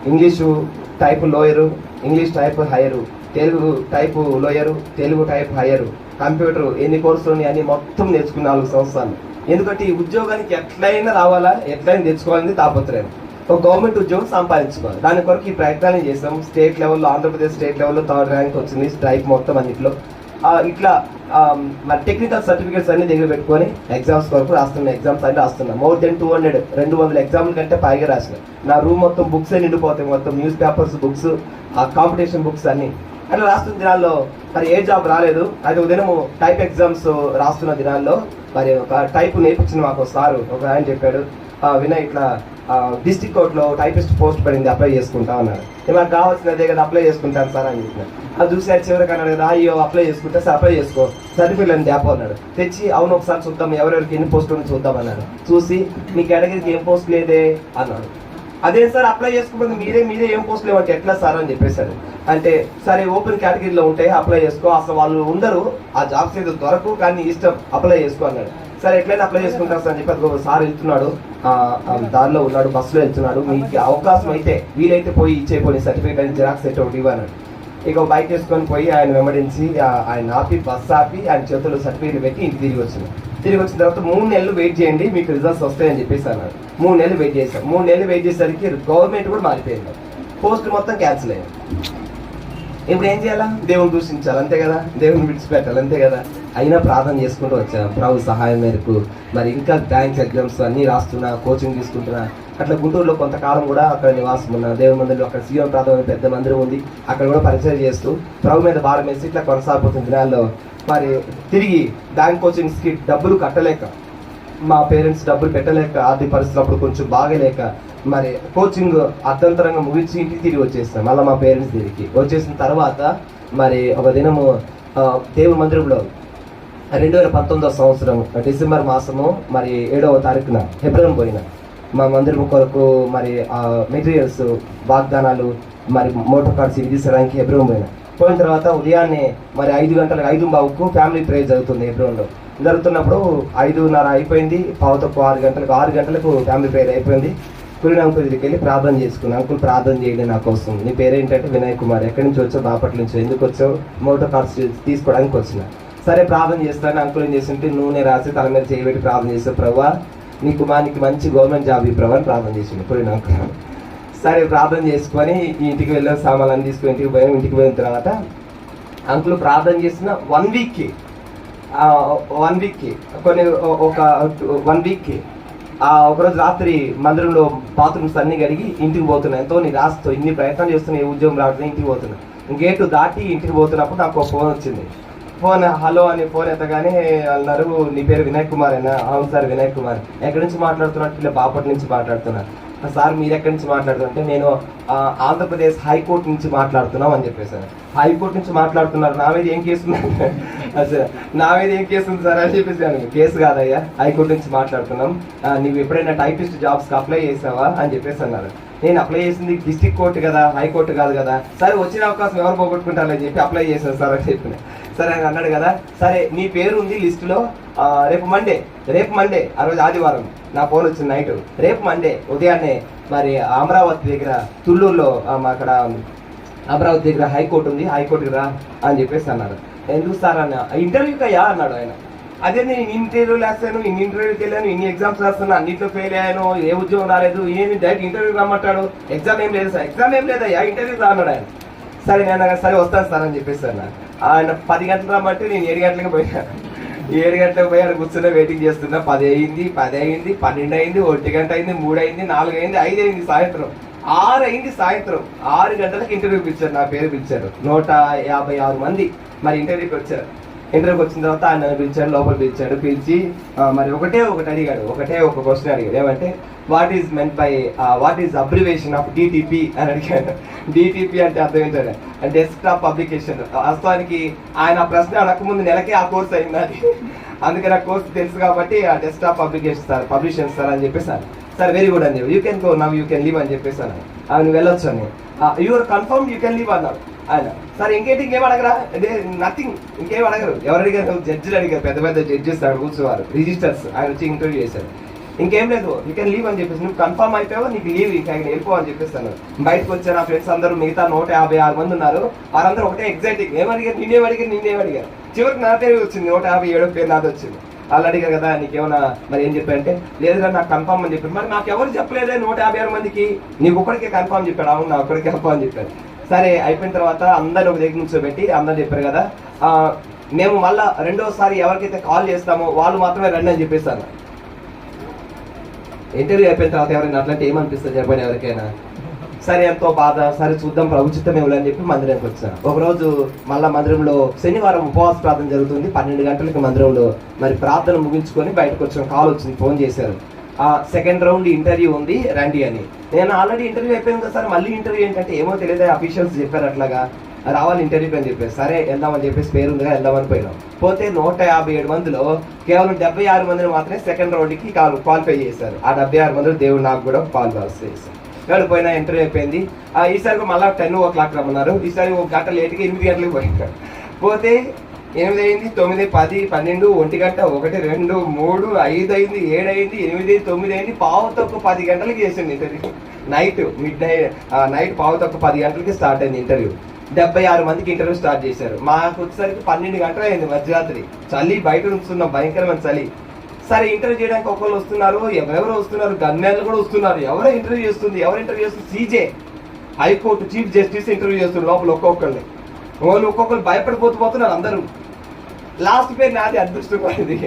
English type lower English type higher Telugu type lower Telugu type higher computer ఎన్ని కోర్సులు ఉన్నాయి అన్ని మొత్తం నేర్చుకున్న నాలుగు సంవత్సరాలు. ఎందుకంటే ఈ ఉద్యోగానికి ఎట్లయినా రావాలా ఎట్లయినా తెచ్చుకోవాలని తాపత్రయం. ఒక గవర్నమెంట్ ఉద్యోగం సంపాదించుకోవాలి. దాని కొరకు ఈ ప్రయత్నాన్ని చేసాం స్టేట్ లెవెల్లో ఆంధ్రప్రదేశ్ స్టేట్ లెవెల్లో థర్డ్ ర్యాంక్ వచ్చింది స్ట్రైక్ మొత్తం అన్నిట్లో. ఇట్లా మన టెక్నికల్ సర్టిఫికేట్స్ అన్ని దగ్గర పెట్టుకొని ఎగ్జామ్స్ వరకు రాస్తున్న. ఎగ్జామ్స్ అన్ని రాస్తున్నాం. మోర్ దెన్ టూ హండ్రెడ్ రెండు వందల ఎగ్జామ్ల కంటే పైగా రాసిన. నా రూమ్ మొత్తం బుక్స్ నిండిపోతాయి. మొత్తం న్యూస్ పేపర్స్ బుక్స్ ఆ కాంపిటీషన్ బుక్స్ అన్ని. అట్లా రాస్తున్న దినాల్లో మరి ఏ జాబ్ రాలేదు. అయితే ఒక దినము టైప్ ఎగ్జామ్స్ రాస్తున్న దినాల్లో మరి ఒక టైప్ నేర్పించిన మాకు సారు ఒక ఆయన చెప్పాడు వినయ్ ఇట్లా డిస్టిక్ కోర్ట్లో టైపిస్ట్ పోస్ట్ పడింది అప్లై చేసుకుంటా అన్నాడు. "ఏ, కావాల్సినదే కదా అప్లై చేసుకుంటాను సార్ అని చెప్పిన. అది చూసి చివరికి అన్నాడు కదా అయ్యో అప్లై చేసుకుంటే సార్ అప్లై చేసుకో సర్టిఫికేట్ అని అన్నాడు. తెచ్చి అవును ఒకసారి చూద్దాం ఎవరెవరికి ఎన్ని పోస్టులు ఉన్నాయో చూద్దాం అన్నాడు. చూసి మీ కేటగిరీకి ఏం పోస్ట్ లేదే అన్నాడు. అదే సార్ అప్లై చేసుకుంటుంది మీరే మీరే ఏం పోస్ట్ లేవంటే ఎట్లా సార్ అని చెప్పేశారు అంటే సరే ఓపెన్ కేటగిరీలో ఉంటాయి అప్లై చేసుకో. అసలు వాళ్ళు ఉండరు. ఆ జాబ్స్ ఏదో దొరకు కానీ ఇష్టం అప్లై చేసుకో అన్నాడు. సరే ఎట్లయినా అప్లై చేసుకుంటారు సార్ అని చెప్పి అదిగో సార్ వెళ్తున్నాడు. దారిలో ఉన్నాడు బస్సులో వెళ్తున్నాడు. మీకు అవకాశం అయితే వీలైతే పోయి ఇచ్చేపోయి సర్టిఫికేట్ అని జిరాక్స్ సెట్ ఒకటి ఇవ్వన్నాడు. ఇక బైక్ వేసుకొని పోయి ఆయన వెంబడించి ఆయన ఆపి బస్ ఆపి ఆయన చేతుల్లో సర్టిఫికేట్ పెట్టి ఇంటికి తిరిగి వచ్చింది తిరిగి వచ్చిన తర్వాత మూడు నెలలు వెయిట్ చేయండి మీకు రిజల్ట్స్ వస్తాయని చెప్పేసి అన్నాడు. మూడు నెలలు వెయిట్ చేశాం మూడు నెలలు వెయిట్ చేసేసరికి గవర్నమెంట్ కూడా మారిపోయింది. పోస్ట్ మొత్తం క్యాన్సిల్ అయ్యాయి ఇప్పుడు ఏం చేయాలా? దేవుని దూషించాలి అంతే కదా? దేవుని విడిచిపెట్టాలి అంతే కదా? అయినా ప్రార్థన చేసుకుంటూ వచ్చాను ప్రభు సహాయం మేరకు. మరి ఇంకా బ్యాంక్ ఎగ్జామ్స్ అన్నీ రాస్తున్నా కోచింగ్ తీసుకుంటున్నా. అట్లా గుంటూరులో కొంతకాలం కూడా అక్కడ నివాసం ఉన్నా. దేవుని మందిరంలో అక్కడ సీఎం ప్రార్థన పెద్ద మందిరం ఉంది. అక్కడ కూడా పరిచయం చేస్తూ ప్రభు మీద భారం వేసి ఇట్లా కొనసాగుతున్న దినాల్లో మరి తిరిగి బ్యాంక్ కోచింగ్స్కి డబ్బులు కట్టలేక మా పేరెంట్స్ డబ్బులు పెట్టలేక ఆర్థిక పరిస్థితులు అప్పుడు కొంచెం బాగలేక మరి కోచింగ్ అర్ధంతరంగా ముగించి ఇంటికి తిరిగి వచ్చేస్తాం. మళ్ళీ మా పేరెంట్స్ దగ్గరికి. వచ్చేసిన తర్వాత మరి ఒక దినము ఆ, మందిరంలో రెండు వేల పంతొమ్మిదవ సంవత్సరం డిసెంబర్ మాసము మరి ఏడవ తారీఖున ఫిబ్రవరి పోయిన మా మందిరం కొరకు మరి ఆ మెటీరియల్స్ వాగ్దానాలు మరి మోటార్ కార్డ్స్ ఇవి తీసుకోవడానికి హెబ్రోన్ పోయిన. పోయిన తర్వాత ఉదయాన్నే మరి ఐదు గంటలకు ఐదు బావుకు ఫ్యామిలీ ప్రేయర్ జరుగుతుంది హెబ్రోన్లో జరుగుతున్నప్పుడు ఐదున్నర అయిపోయింది పావుతో ఆరు గంటలకు ఆరు గంటలకు ఫ్యామిలీ ప్రేయర్ అయిపోయింది. కురిన అంకుల్ దగ్గరికి వెళ్ళి ప్రార్థన చేసుకున్నాను అంకుల్ ప్రార్థన చేయండి నా కోసం. నీ పేరేంటంటే వినయ్ కుమార్. ఎక్కడి నుంచి వచ్చావు? బాపట్ల నుంచి. ఎందుకు వచ్చావు? మోటార్ కార్స్ తీసుకోవడానికి వచ్చిన. సరే ప్రార్థన చేస్తాను. అంకుల్ ఏం చేస్తుంటే నూనె రాసి తల మీద చేయబెట్టి ప్రార్థన చేస్తే ప్రభా నీ కుమార్కి మంచి గవర్నమెంట్ జాబ్ ఈ ప్రభా అని ప్రార్థన చేసిండు. కురిన అంకుల్. సరే ప్రార్థన చేసుకొని ఇంటికి వెళ్ళాం. సామాన్లు తీసుకుని ఇంటికి పోయాం. ఇంటికి పోయిన తర్వాత అంకుల్ ప్రార్థన చేసిన వన్ వీక్కి. వన్ వీక్కి. కొన్ని ఒక వన్ వీక్కి. ఆ ఒకరోజు రాత్రి మందిరంలో బాత్రూమ్స్ అన్ని కడిగి ఇంటికి పోతున్నా. ఎంతో నీ రాస్తో ఇన్ని ప్రయత్నం చేస్తున్నా ఏ ఉద్యోగం రావట్లేదు ఇంటికి పోతున్నా. గేటు దాటి ఇంటికి పోతున్నప్పుడు నాకు ఒక ఫోన్ వచ్చింది. ఫోన్ హలో అని ఫోన్ ఎత్తగానే అన్నారు. నీ పేరు వినయ్ కుమార్ అయినా అవును సార్ వినయ్ కుమార్. ఎక్కడి నుంచి మాట్లాడుతున్నట్టు ఇలా బాపట్ల నుంచి మాట్లాడుతున్నా. సార్ మీరు ఎక్కడి నుంచి మాట్లాడుతుంటే నేను ఆంధ్రప్రదేశ్ హైకోర్టు నుంచి మాట్లాడుతున్నాం అని చెప్పేసాను హైకోర్టు నుంచి మాట్లాడుతున్నారు. నా మీద ఏం కేసు ఉంది? అసలు నా మీద ఏం కేసు ఉంది సార్ అని చెప్పేసాను కేసు కాదయ్యా. హైకోర్టు నుంచి మాట్లాడుతున్నాం. నువ్వు ఎప్పుడైనా టైపిస్ట్ జాబ్స్కి అప్లై చేసావా అని చెప్పేసి అన్నారు. నేను అప్లై చేసింది డిస్టిక్ కోర్టు కదా హైకోర్టు కాదు కదా. సరే వచ్చిన అవకాశం ఎవరు పోగొట్టుకుంటారని చెప్పి అప్లై చేశాను సార్ అని చెప్పిన. సరే ఆయన అన్నాడు కదా సరే నీ పేరు ఉంది లిస్టులో రేపు మండే రేపు మండే ఆ రోజు ఆదివారం నా ఫోన్ వచ్చింది నైట్ రేపు మండే ఉదయాన్నే మరి అమరావతి దగ్గర తుళ్ళూరులో మా అక్కడ అమరావతి దగ్గర హైకోర్టు ఉంది హైకోర్టుకి రా అని చెప్పేసి అన్నారు. ఎందుకు సార్ అన్న ఇంటర్వ్యూకి అయ్యా అన్నాడు ఆయన. అదే నేను ఇన్ని ఇంటర్వ్యూలు రాస్తాను ఇన్ని ఇంటర్వ్యూకి వెళ్ళాను ఇన్ని ఎగ్జామ్స్ రాస్తాను అన్నింటిలో ఫెయిల్ అయ్యాను ఏ ఉద్యోగం రాలేదు ఏమి డైరెక్ట్ ఇంటర్వ్యూ రమ్మంటాడు. ఎగ్జామ్ ఏం లేదు సార్ ఎగ్జామ్ ఏం లేదయ్యా ఇంటర్వ్యూ రాన్నాడు ఆయన. సరే నేను సరే వస్తాను సార్ అని చెప్పేసి అన్న ఆయన పది గంటలు రమ్మంటే నేను ఏడు గంటలకు పోయాను ఏడు గంటలకు పోయాను కూర్చున్నా వెయిటింగ్ చేస్తున్నా. పది అయింది పది అయింది పన్నెండు అయింది ఒంటి గంట అయింది మూడు అయింది నాలుగు అయింది ఐదు అయింది సాయంత్రం. ఆరు అయింది సాయంత్రం. ఆరు గంటలకు ఇంటర్వ్యూ పిలిచారు నా పేరు పిలిచారు. నూట యాభై ఆరు మంది మరి ఇంటర్వ్యూకి వచ్చారు. ఇంటర్వ్యూకి వచ్చిన తర్వాత ఆయన నన్ను పిలిచాడు లోపల పిలిచాడు పిలిచి మరి ఒకటే ఒకటి అడిగాడు ఒకటే ఒక క్వశ్చన్ అడిగాడు. ఏమంటే what is meant by what is abbreviation of DTP అని అడిగాడు. డిటిపి అంటే అర్థం ఏంటంటే డెస్క్టాప్ పబ్లికేషన్ వాస్తవానికి ఆయన ఆ ప్రశ్న అడగకముందు నెలకే ఆ కోర్స్ అయింది అది అందుకని ఆ కోర్స్ తెలుసు కాబట్టి ఆ desktop publication sir publication sir అని చెప్పేసి సార్ వెరీ గుడ్ అని చెప్పి you can go now you can leave అని చెప్పేసాను ఆయన వెళ్ళొచ్చు అని you are confirm you can leave అన్నారు ఆయన సార్ ఇంకేంటి ఇంకేం అడగరా? అదే నథింగ్ ఇంకేం అడగరు? ఎవరు అడిగారు? జడ్జిలు అడిగారు. పెద్ద పెద్ద జడ్జెస్ అక్కడ కూర్చోవారు రిజిస్టర్స్ ఆయన వచ్చి ఇంటర్వ్యూ చేశారు. ఇంకేం లేదు. యూ కెన్ లీవ్ అని చెప్పేసి. నువ్వు కన్ఫర్మ్ అయిపోయావు? నీకు లీవ్ ఇంకా వెళ్ళిపో అని చెప్పేస్తాను బయటకు వచ్చారు. నా ఫ్రెండ్స్ అందరూ మిగతా నూట యాభై ఆరు మంది ఉన్నారు. వారందరూ ఒకటే ఎగ్జైటింగ్ ఏమడిగారు నిన్నేం అడిగారు? నిన్నేం అడిగారు? చివరికి నా పేరు వచ్చింది. నూట యాభై ఏడో పేరు నాది వచ్చింది. వాళ్ళు అడిగారు కదా నీకేమైనా మరి ఏం చెప్పారంటే లేదుగా నాకు కన్ఫామ్ అని చెప్పారు. మరి నాకు ఎవరు చెప్పలేదే నూట యాభై ఆరు మందికి. నీకు ఒక్కడికే కన్ఫామ్ చెప్పాడు. అవును నా ఒక్కడికే కన్ఫామ్ అని సరే అయిపోయిన తర్వాత అందరిని ఒక దగ్గర నుంచోబెట్టి అందరు చెప్పారు కదా మేము మళ్ళా రెండోసారి ఎవరికైతే కాల్ చేస్తామో వాళ్ళు మాత్రమే రండి అని చెప్పేస్తాను ఇంటర్వ్యూ అయిపోయిన తర్వాత ఎవరైనా అట్లాంటి ఏమనిపిస్తుంది? చెప్పండి ఎవరికైనా. సరే ఎంతో బాధ సరే చూద్దాం ప్రభుత్వం అని చెప్పి మందిరానికి వచ్చాను. ఒక రోజు మళ్ళా మందిరంలో శనివారం ఉపవాస ప్రార్థన జరుగుతుంది. పన్నెండు గంటలకి మందిరంలో మరి ప్రార్థన ముగించుకొని బయటకు వచ్చాను కాల్ వచ్చింది ఫోన్ చేశారు. ఆ సెకండ్ రౌండ్ ఇంటర్వ్యూ ఉంది రండి అని. నేను ఆల్రెడీ ఇంటర్వ్యూ అయిపోయింది కదా సార్ మళ్ళీ ఇంటర్వ్యూ ఏంటంటే ఏమో తెలియదు అఫీషియల్స్ చెప్పారు అట్లాగా. రావాలి ఇంటర్వ్యూకి అని చెప్పేసి సరే వెళ్దామని చెప్పేసి పేరు ఉందిగా వెళ్దామని పోయినాం. పోతే నూట యాభై ఏడు మందిలో కేవలం డెబ్బై ఆరు మందిని మాత్రమే సెకండ్ రౌండ్కి కాల్ క్వాలిఫై చేశారు. ఆ డెబ్బై ఆరు మందిలో దేవుడు నాకు కూడా క్వాలిఫై చేశారు వాళ్ళు పోయిన ఇంటర్వ్యూ అయిపోయింది. ఆ ఈసారి మళ్ళీ టెన్ ఓ క్లాక్ రమ్మన్నారు. ఈసారి ఒక గంట లేట్గా ఎనిమిది గంటలకు పోయినారు పోతే ఎనిమిది అయింది తొమ్మిది పది పన్నెండు ఒంటి గంట ఒకటి రెండు మూడు ఐదు అయింది ఏడు అయింది ఎనిమిది తొమ్మిది అయింది పావు తక్కువ పది గంటలకి చేసింది interview night midnight night పావు తక్కువ పది గంటలకి స్టార్ట్ అయింది ఇంటర్వ్యూ డెబ్బై ఆరు మందికి ఇంటర్వ్యూ స్టార్ట్ చేశారు. మాకు వచ్చేసరికి పన్నెండు గంటలు అయింది మధ్యరాత్రి. చలి బయట ఉంచుతున్నాం భయంకరమైన చలి. సరే ఇంటర్వ్యూ చేయడానికి ఒకళ్ళు వస్తున్నారు ఎవరెవరు వస్తున్నారు గన్మెన్లు కూడా వస్తున్నారు. ఎవరు ఇంటర్వ్యూ చేస్తుంది ఎవరు ఇంటర్వ్యూ చేస్తుంది? CJ. High court chief justice interview చేస్తున్నారు లోపల ఒక్కొక్కరిని వాళ్ళు ఒక్కొక్కరు భయపడిపోతూ పోతున్నారు అందరూ. లాస్ట్ పేరు నాదే అదృష్టం అనేది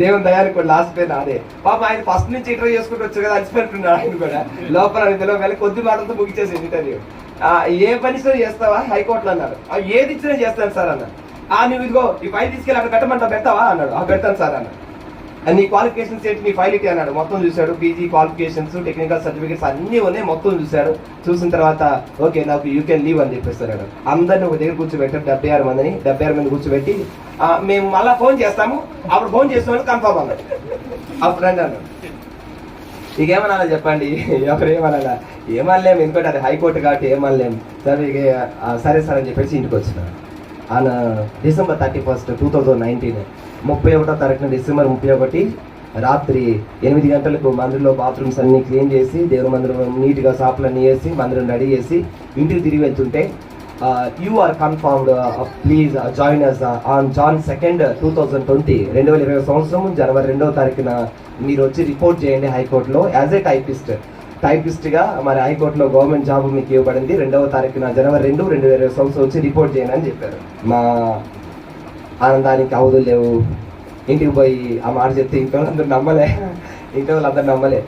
దేవుని దయానికి లాస్ట్ పేరు నాదే. పాప ఆయన ఫస్ట్ నుంచి ఇంటర్వ్యూ చేసుకుంటూ వచ్చారు కదా అలసిపెట్టున్నాడు ఆయన కూడా. లోపల ఇందులో వెళ్ళి కొద్ది మాటలతో ముగించేసి ఇంటర్వ్యూ. ఏ పని సరే చేస్తావా? హైకోర్టులో అన్నారు. ఏది ఇచ్చినా చేస్తాను సార్ అన్న ఆ నువ్వు ఇదిగో ఈ ఫైల్ తీసుకెళ్ళి అక్కడ పెట్టమంటా పెడతావా? అన్నాడు. ఆ పెడతాను సార్ అన్న నీ క్వాలిఫికేషన్స్ ఏంటి? నీ ఫైల్ ఇటీ అన్నాడు. మొత్తం చూశాడు. పీజీ క్వాలిఫికేషన్స్ టెక్నికల్ సర్టిఫికేట్స్ అన్ని ఉన్నాయి. మొత్తం చూశాడు. చూసిన తర్వాత ఓకే నాకు యూ కెన్ లీవ్ అని చెప్పేస్తాడు అందరిని ఒక దగ్గర కూర్చోబెట్టారు డెబ్బై ఆరు మందిని డెబ్బై ఆరు మంది కూర్చోబెట్టి మేము మళ్ళీ ఫోన్ చేస్తాము. అప్పుడు ఫోన్ చేస్తామని కన్ఫర్మ్ అన్నాడు. అప్పుడు రండి అన్నాడు. ఇకేమనాలా చెప్పండి? ఎవరు ఏమనాలా. ఏమనలేము ఎందుకంటే అది హైకోర్టు కాబట్టి ఏమనలేము సరే సరే సార్ అని చెప్పేసి ఇంటికి వచ్చిన ఆయన December thirty first two thousand nineteen ముప్పై ఒకటో తారీఖున డిసెంబర్ ముప్పై ఒకటి రాత్రి ఎనిమిది గంటలకు మందిరంలో బాత్రూమ్స్ అన్ని క్లీన్ చేసి దేవుని మందిరం నీట్గా షాపులన్నీ వేసి మందిరం రెడీ చేసి ఇంటికి తిరిగి వెళ్తుంటే you are confirmed please join us on Jan second two thousand twenty రెండు వేల ఇరవై సంవత్సరం జనవరి రెండవ తారీఖున మీరు వచ్చి రిపోర్ట్ చేయండి హైకోర్టులో. యాజ్ ఏ టైపిస్ట్ టైపిస్ట్గా మరి హైకోర్టులో గవర్నమెంట్ జాబ్ మీకు ఇవ్వబడింది. రెండవ తారీఖున జనవరి రెండు రెండు వేల ఇరవై సంవత్సరం వచ్చి రిపోర్ట్ చేయండి అని చెప్పారు. మా ఆనందానికి అవధులు లేవు. ఇంటికి పోయి ఆ మాట చెప్తే ఇంట్లో వాళ్ళందరూ నమ్మలే. ఇంట్లో వాళ్ళందరూ నమ్మలే.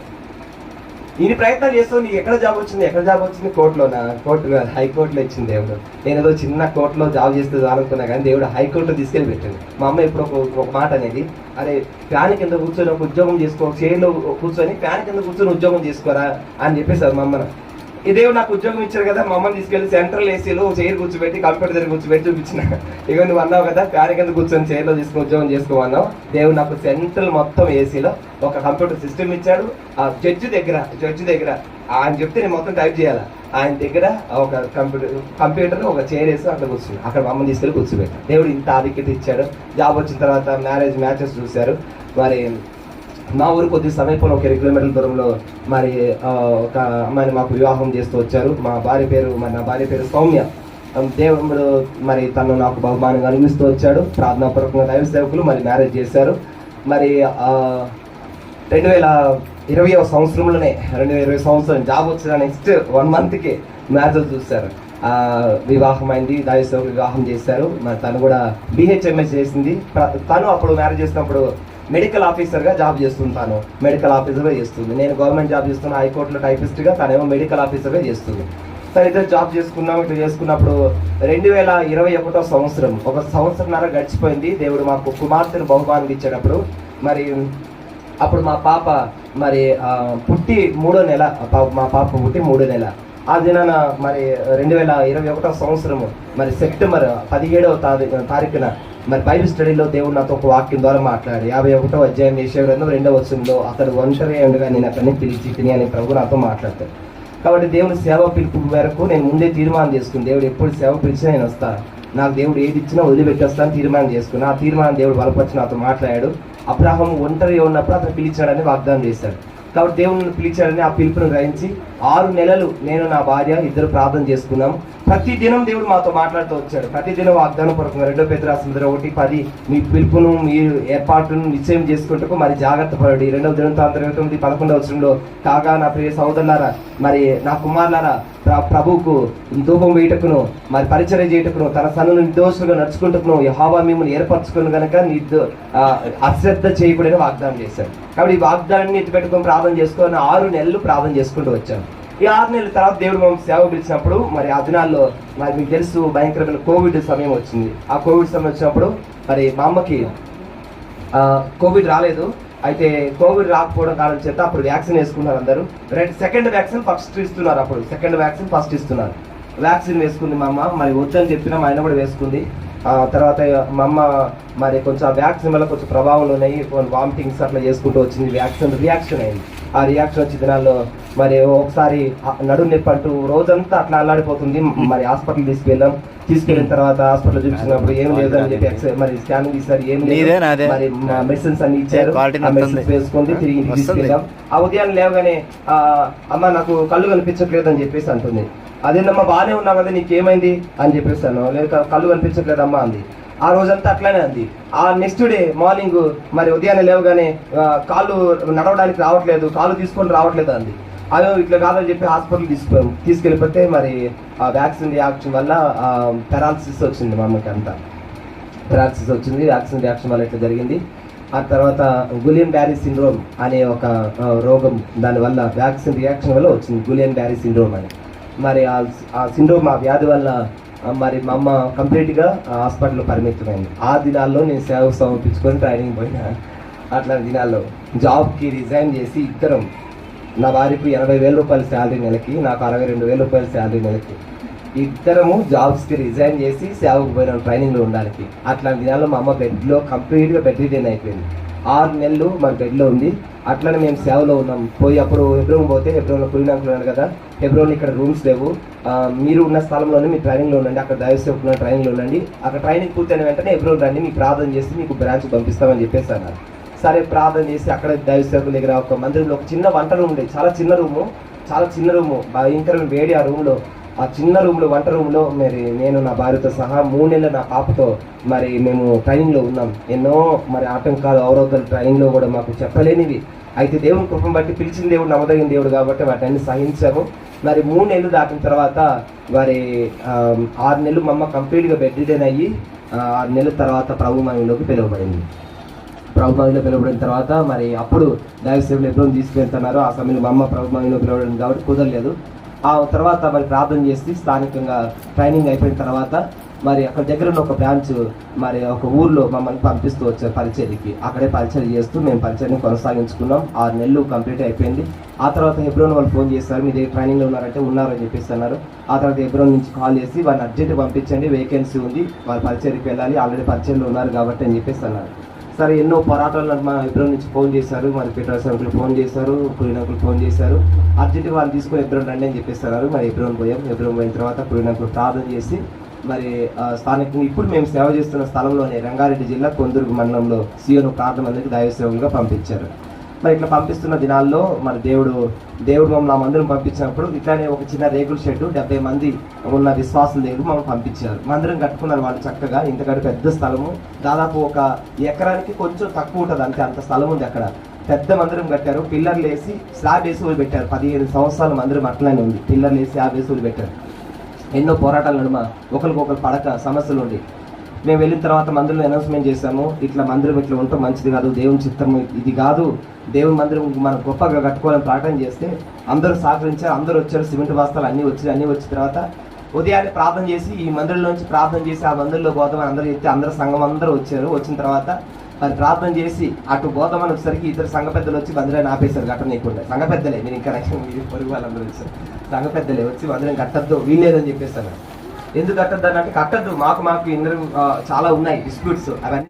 ఇన్ని ప్రయత్నాలు చేస్తావు నీకు ఎక్కడ జాబ్ వచ్చింది? ఎక్కడ జాబ్ వచ్చింది? కోర్టులోనా? కోర్టు హైకోర్టులో ఇచ్చింది దేవుడు. నేను ఏదో చిన్న కోర్టులో జాబ్ చేస్తే అనుకున్నా కానీ దేవుడు హైకోర్టులో తీసుకెళ్ళి పెట్టాడు మా అమ్మ ఇప్పుడు ఒక ఒక మాట అనేది అరే ఫ్యాన్ కింద కూర్చొని ఒక ఉద్యోగం చేసుకో చైర్లో కూర్చొని ఫ్యాన్ కింద కూర్చొని ఉద్యోగం చేసుకోరా? అని చెప్పేసారు మా అమ్మను ఈ దేవుడు నాకు ఉద్యోగం ఇచ్చారు కదా మమ్మల్ని తీసుకెళ్ళి సెంట్రల్ ఏసీలో చైర్ కూర్చోబెట్టి కంప్యూటర్ దగ్గర కూర్చోబెట్టి చూపించిన. ఇక నువ్వు అన్నావు కదా ఫ్యాన్ కింద కూర్చొని చైర్లో తీసుకుని ఉద్యోగం చేసుకోమన్నావు దేవుడు నాకు సెంట్రల్ మొత్తం ఏసీలో ఒక కంప్యూటర్ సిస్టమ్ ఇచ్చాడు. ఆ జడ్జి దగ్గర జడ్జి దగ్గర ఆయన చెప్తే నేను మొత్తం టైప్ చేయాలి? ఆయన దగ్గర ఒక కంప్యూటర్ కంప్యూటర్ ఒక చైర్ వేసి అక్కడ కూర్చుని అక్కడ మమ్మల్ని తీసుకెళ్ళి కూర్చోబెట్టాను. దేవుడు ఇంత ఆధిక్యత ఇచ్చాడు. జాబ్ వచ్చిన తర్వాత మ్యారేజ్ మ్యాచెస్ చూశారు. మరి మా ఊరు కొద్ది సమీపంలో ఒక ఇరవై కిలోమీటర్ల దూరంలో మరి ఒక అమ్మాయిని మాకు వివాహం చేస్తూ వచ్చారు. మా భార్య పేరు మరి నా భార్య పేరు సౌమ్య. దేవుడు మరి తను నాకు బహుమానంగా అనిపిస్తూ వచ్చాడు. ప్రార్థనాపూర్వకంగా దైవ సేవకులు మరి మ్యారేజ్ చేశారు. మరి రెండు వేల ఇరవై సంవత్సరంలోనే రెండు వేల ఇరవై సంవత్సరం జాబ్ వచ్చిన నెక్స్ట్ వన్ మంత్కి మ్యారేజ్ చూశారు. వివాహం అయింది దైవ వివాహం చేశారు. మరి తను కూడా బిహెచ్ఎంఎస్ చేసింది. తను అప్పుడు మ్యారేజ్ చేసినప్పుడు మెడికల్ ఆఫీసర్గా జాబ్ చేస్తుంటాను. మెడికల్ ఆఫీసర్గా చేస్తుంది. నేను గవర్నమెంట్ జాబ్ చేస్తున్నా హైకోర్టులో టైపిస్ట్గా తనేమో మెడికల్ ఆఫీసర్గా చేస్తుంది. సరే ఇద్దరు జాబ్ చేసుకున్నాం ఇట్లా చేసుకున్నప్పుడు రెండు వేల ఇరవై ఒకటో సంవత్సరం ఒక సంవత్సరంన్నర గడిచిపోయింది. దేవుడు మాకు కుమార్తెను బహుమానం ఇచ్చేటప్పుడు మరి అప్పుడు మా పాప మరి పుట్టి మూడో నెల మా పాప పుట్టి మూడో నెల. ఆ దినాన మరి రెండు వేల ఇరవై ఒకటో సంవత్సరము మరి సెప్టెంబర్ పదిహేడవ తారీ తారీఖున మరి బైబిల్ స్టడీలో దేవుడు నాతో ఒక వాక్యం ద్వారా మాట్లాడి యాభై ఒకటో అధ్యాయం చేసే గ్రంథం రెండవ వచనంలో అతడు వంశరే ఉండగా నేను అతన్ని పిలిచి తిని అని ప్రభు నాతో మాట్లాడతాడు. కాబట్టి దేవుని సేవ పిలుపు మేరకు నేను ముందే తీర్మానం చేసుకుని దేవుడు ఎప్పుడు సేవ పిలిచినా నేను వస్తాను నాకు దేవుడు ఏది ఇచ్చినా వదిలిపెట్టేస్తాను తీర్మానం చేసుకున్నా ఆ తీర్మానం దేవుడు బలపరిచి నాతో మాట్లాడాడు. అబ్రాహం ఒంటరి ఉన్నప్పుడు అతను పిలిచాడని వాగ్దానం చేశాడు. కాబట్టి దేవుడిని పిలిచాడని ఆ పిలుపును గ్రహించి ఆరు నెలలు నేను నా భార్య ఇద్దరు ప్రార్థన చేసుకున్నాం. ప్రతి దినం దేవుడు మాతో మాట్లాడుతూ వచ్చాడు. ప్రతి దినం వాగ్దానం పడుకున్నాం రెండో పెద్ద రాసిన ఒకటి పది మీ పిలుపును మీ ఏర్పాటును నిశ్చయం చేసుకుంటూ మరి జాగ్రత్త పడండి. రెండవ దినం ఇరవై తొమ్మిది పదకొండవ వచ్చంలో కాగా నా ప్రియ సోదరులారా మరి నా కుమారులారా ప్రభువుకు ధూపం వేయటకును మరి పరిచయం చేయటకును తన సన్ను నిర్దోషులుగా నడుచుకుంటకును యహావా మిమ్మల్ని ఏర్పరచుకుని కనుక నిర్దో అశ్రద్ధ చేయకూడని వాగ్దానం చేశాడు. కాబట్టి ఈ వాగ్దానాన్ని ఎత్తిపెట్టుకొని ప్రార్థన చేసుకొని ఆరు నెలలు ప్రార్థన చేసుకుంటూ వచ్చాను. ఈ ఆరు నెలల తర్వాత దేవుడు మమ్మల్ని సేవ పిలిచినప్పుడు మరి ఆ దినాల్లో మరి మీకు తెలుసు భయంకరమైన కోవిడ్ సమయం వచ్చింది. ఆ కోవిడ్ సమయం వచ్చినప్పుడు మరి మా అమ్మకి కోవిడ్ రాలేదు. అయితే కోవిడ్ రాకపోవడం కారణం చేత అప్పుడు వ్యాక్సిన్ వేసుకున్నారు అందరూ. రెండు సెకండ్ వ్యాక్సిన్ ఫస్ట్ ఇస్తున్నారు అప్పుడు. సెకండ్ వ్యాక్సిన్ ఫస్ట్ ఇస్తున్నారు. వ్యాక్సిన్ వేసుకుంది మా అమ్మ. మరి వద్దని చెప్పినా మా ఆయన కూడా వేసుకుంది. తర్వాత మా అమ్మ మరి కొంచెం ఆ వ్యాక్సిన్ వల్ల కొంచెం ప్రభావాలు ఉన్నాయి. వామిటింగ్స్ అట్లా చేసుకుంటూ వచ్చింది. వ్యాక్సిన్ రియాక్షన్ అయింది. ఆ రియాక్షన్ వచ్చే దినాల్లో మరి ఒకసారి ఆ నడుము నొప్పి అంటూ రోజంతా అట్లా అల్లాడిపోతుంది. మరి హాస్పిటల్ తీసుకెళ్ళాం. తీసుకెళ్ళిన తర్వాత హాస్పిటల్ చూపించినప్పుడు ఏం లేదు అని చెప్పి మరి స్కానింగ్ తీసారు ఏం లేదు? మరి మెడిసిన్స్ అన్ని ఇచ్చారు. ఆ. మెడిసిన్స్ వేసుకుంది తిరిగి. తీసుకెళ్ళాం. ఆ ఉదయం లేవగానే ఆ అమ్మ నాకు కళ్ళు కనిపించట్లేదు అని చెప్పేసి అంటుంది. అదేనమ్మా బాగానే ఉన్నావు కదా నీకేమైంది? అని చెప్పేసాను లేక కళ్ళు కనిపించట్లేదమ్మా అంది. ఆ రోజంతా అట్లానే అంది. ఆ నెక్స్ట్ డే మార్నింగ్ మరి ఉదయాన్నే లేవగానే కాళ్ళు నడవడానికి రావట్లేదు కాళ్ళు తీసుకొని రావట్లేదు అంది. అదో ఇట్లా కాదని చెప్పి హాస్పిటల్ తీసుకు తీసుకెళ్ళిపోతే మరి ఆ వ్యాక్సిన్ రియాక్షన్ వల్ల పెరాలసిస్ వచ్చింది మా అమ్మకి అంతా. పెరాలసిస్ వచ్చింది వ్యాక్సిన్ రియాక్షన్ వల్ల ఇట్లా జరిగింది. ఆ తర్వాత గులియన్ బ్యారీ సిండ్రోమ్ అనే ఒక రోగం దానివల్ల వ్యాక్సిన్ రియాక్షన్ వల్ల వచ్చింది గులియన్ బ్యారీ సిండ్రోమ్ అని. మరి ఆ- సిండ్రోమ్ ఆ వ్యాధి వల్ల మరి మా అమ్మ కంప్లీట్గా హాస్పిటల్లో పరిమితమైంది. ఆ దినాల్లో నేను సేవ సమర్పించుకొని ట్రైనింగ్ పోయినా. అట్లాంటి దినాల్లో జాబ్కి రిజైన్ చేసి ఇద్దరం నా భార్యకు ఎనభై వేల రూపాయల శాలరీ నెలకి నాకు అరవై రెండు వేల రూపాయల శాలరీ నెలకి ఇద్దరము జాబ్స్కి రిజైన్ చేసి సేవకు పోయిన ట్రైనింగ్లో ఉండడానికి. అట్లాంటి దినాల్లో మా అమ్మ బెడ్లో కంప్లీట్గా బెడ్ రిటైన్ అయిపోయింది. ఆరు నెలలు మాకు బెడ్లో ఉంది. అట్లనే మేము సేవలో ఉన్నాం. పోయి అప్పుడు హెబ్రోన్ పోతే హెబ్రోన్లో కులినాకులు ఉన్నాడు కదా హెబ్రోన్ ఇక్కడ రూమ్స్ లేవు. మీరు ఉన్న స్థలంలోనే మీ ట్రైనింగ్లో ఉండండి. అక్కడ దైవ ట్రైనింగ్లో ఉండండి. అక్కడ ట్రైనింగ్ పూర్తయిన వెంటనే హెబ్రోన్ రండి. మీకు ప్రార్థన చేసి మీకు బ్రాంచ్ పంపిస్తామని చెప్పేసి అన్నారు. సరే ప్రార్థన చేసి అక్కడ దైవ దగ్గర ఒక మందిరంలో ఒక చిన్న వంట రూమ్ ఉండేది చాలా చిన్న రూము చాలా చిన్న రూము. భయంకరమైన వేడి ఆ రూమ్లో. ఆ చిన్న రూమ్లో వంట రూమ్లో మరి నేను నా భార్యతో సహా మూడు నెలల నా పాపతో మరి మేము ట్రైనింగ్లో ఉన్నాం. ఎన్నో మరి ఆటంకాలు అవరోధాలు ట్రైనింగ్లో కూడా మాకు చెప్పలేనివి. అయితే దేవుని కృపం బట్టి పిలిచిన దేవుడు నమ్మదగిన దేవుడు కాబట్టి వాటిని సహించాము. మరి మూడు నెలలు దాటిన తర్వాత మరి ఆరు నెలలు మా అమ్మ కంప్లీట్గా బెడ్ రిటైన్ అయ్యి ఆరు నెలల తర్వాత ప్రభు మహిమలోకి పిలువబడింది. ప్రభుత్వంలో పిలువబడిన తర్వాత మరి అప్పుడు దైవ సేవలు ఎప్పుడో తీసుకెళ్తున్నారు. ఆ సమయంలో మా అమ్మ ప్రభుత్వంలో పిలవడం కాబట్టి కుదరలేదు. ఆ తర్వాత మరి ప్రార్థన చేసి స్థానికంగా ట్రైనింగ్ అయిపోయిన తర్వాత మరి అక్కడ దగ్గర ఉన్న ఒక బ్రాంచ్ మరి ఒక ఊర్లో మమ్మల్ని పంపిస్తూ వచ్చారు పరిచర్యకి. అక్కడే పరిచయం చేస్తూ మేము పరిచర్ని కొనసాగించుకున్నాం. ఆరు నెలలు కంప్లీట్ అయిపోయింది. ఆ తర్వాత హెబ్రోన్ వాళ్ళు ఫోన్ చేస్తారు మీ దగ్గర ట్రైనింగ్లో ఉన్నారంటే ఉన్నారని చెప్పేసి అన్నారు. ఆ తర్వాత హెబ్రోన్ నుంచి కాల్ చేసి వాళ్ళని అర్జెంట్ పంపించండి వేకెన్సీ ఉంది వాళ్ళ పరిచర్కి వెళ్ళాలి ఆల్రెడీ పరిచయంలో ఉన్నారు కాబట్టి అని చెప్పేసి అన్నారు. సరే ఎన్నో పోరాటాలు మా ఇద్దరు నుంచి ఫోన్ చేశారు మరి పీటర్ అంకుల్ ఫోన్ చేశారు కురినకులు ఫోన్ చేశారు. అర్జెంట్ వాళ్ళు తీసుకొని ఎబ్రోన్ రండి అని చెప్పేస్తున్నారు మరి ఎబ్రోన్ పోయాం. ఎబ్రోన్ పోయిన తర్వాత కురిన్ ప్రార్థన చేసి మరి స్థానికంగా ఇప్పుడు మేము సేవ చేస్తున్న స్థలంలోనే రంగారెడ్డి జిల్లా కొందుర్గు మండలంలో సీఎను ప్రార్థన మందికి దైవ సేవలుగా పంపించారు. మరి ఇట్లా పంపిస్తున్న దినాల్లో మరి దేవుడు దేవుడు మమ్మల్ని ఆ మందిరం పంపించినప్పుడు ఇట్లానే ఒక చిన్న రేకుల షెడ్ డెబ్బై మంది ఉన్న విశ్వాసం దగ్గర మమ్మల్ని పంపించారు. మందిరం కట్టుకున్నారు వాళ్ళు చక్కగా ఇంతకంటే పెద్ద స్థలము. దాదాపు ఒక ఎకరానికి కొంచెం తక్కువ ఉంటుంది అంతే అంత స్థలం ఉంది అక్కడ. పెద్ద మందిరం కట్టారు పిల్లర్లు వేసి స్లాబ్ వేసి పెట్టారు. పదిహేను సంవత్సరాల మందిరం అట్లనే ఉంది పిల్లర్లు వేసి స్లాబ్ వేసి పెట్టారు. ఎన్నో పోరాటాల నడుమ ఒకరికొకరు పడక సమస్యలు ఉండి. మేము వెళ్ళిన తర్వాత మందిరంలో అనౌన్స్మెంట్ చేశాము. ఇట్లా మందిరం ఇట్లా ఉంటే మంచిది కాదు దేవుని చిత్తము ఇది కాదు. దేవుని మందిరం మనం గొప్పగా కట్టుకోవాలని ప్రకటన చేస్తే అందరూ సహకరించారు అందరూ వచ్చారు సిమెంట్ బస్తాలు అన్నీ వచ్చి అన్నీ వచ్చిన తర్వాత ఉదయాన్నే ప్రార్థన చేసి ఈ మందిరంలోంచి ప్రార్థన చేసి ఆ మందిరంలో గోదామని అందరూ చెప్తే అందరూ సంఘం అందరూ వచ్చారు. వచ్చిన తర్వాత మరి ప్రార్థన చేసి అటు గోదామని వచ్చేసరికి ఇద్దరు సంఘ పెద్దలు వచ్చి మందిరాన్ని ఆపేశారు గట్ట నీకుండా సంఘ పెద్దలే మీరు ఇంకా రక్షణ మీరు పొరుగు వాళ్ళందరూ వచ్చారు. సంఘ పెద్దలే వచ్చి మందిరం కట్టద్దు వీల్లేదని చెప్పేస్తాను ఎందుకు కట్టద్దు అని అంటే కట్టద్దు. మాకు మాకు ఇందరూ చాలా ఉన్నాయి డిస్ప్యూట్స్ అవన్నీ.